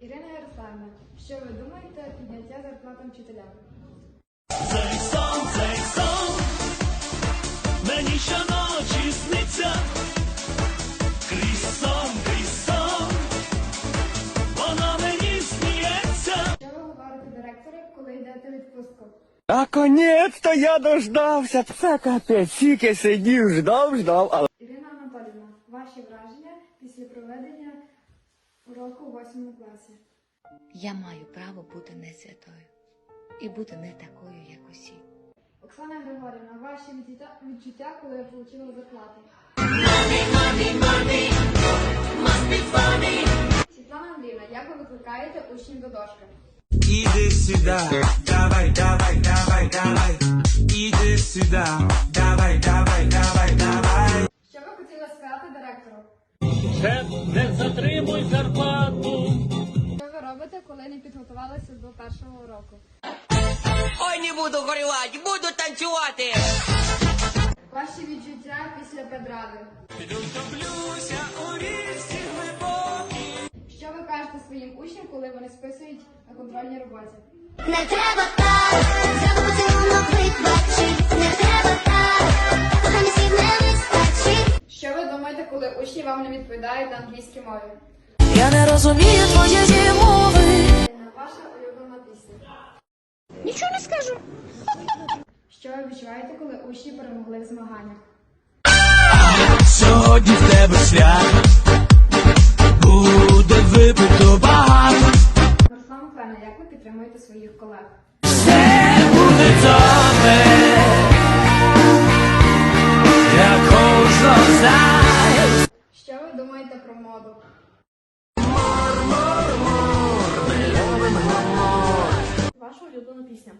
Ірина Ярославна, що ви думаєте підняття зарплатам вчителям? Цей сон, цей сон, мені щоночі сниться. Крізь сон, крізь сон, воно мені сміється. Що ви говорите директору, коли йдете відпустку? Наконец-то я дождався, це капець, тільки сидів, ждав, ждав, але... Ваші враження після проведення уроку у 8 класі? Я маю право бути не святою і бути не такою, як усі. Оксана Григорівна, ваші відчуття, відчуття коли ви отримали зарплату? Світлана Андріївна, як ви викликаєте учнів до дошки? Иди сюда, давай, давай, давай, давай. Иди сюда, Шеф, не затримуй зарплату. Що ви робите, коли не підготувалися до першого уроку? Ой, не буду горювати, буду танцювати. Ваші відчуття після педради? Люся у вічці глибокій. Що ви кажете своїм учням, коли вони списують на контрольній роботі? Не треба так, вам не відповідають на англійській мові? Я не розумію твоєї мови. Ваша улюблена пісня. Нічого не скажу. Що ви відчуваєте, коли учні перемогли в змаганнях? Сьогодні в тебе свято. Буде випито багато. Руслан Михайловна, як ви підтримуєте своїх колег? Все думаєте? Ваша улюблена пісня.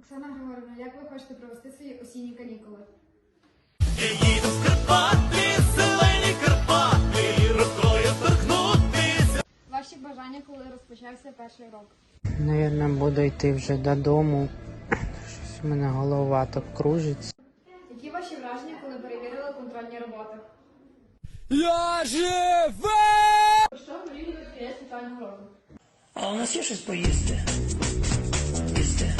Оксана Григорівна, як ви хочете провести свої осінні канікули? Я їду в Карпати, зелені Карпати, рукою торкнутися. Ваші бажання, коли розпочався перший урок? Наверно, буду йти вже додому. Щось у мене голова так кружиться. Які ваші враження, коли контрольні роботи? Я живе! Що від кінець навчального року? А у нас є щось поїсти? Їсти.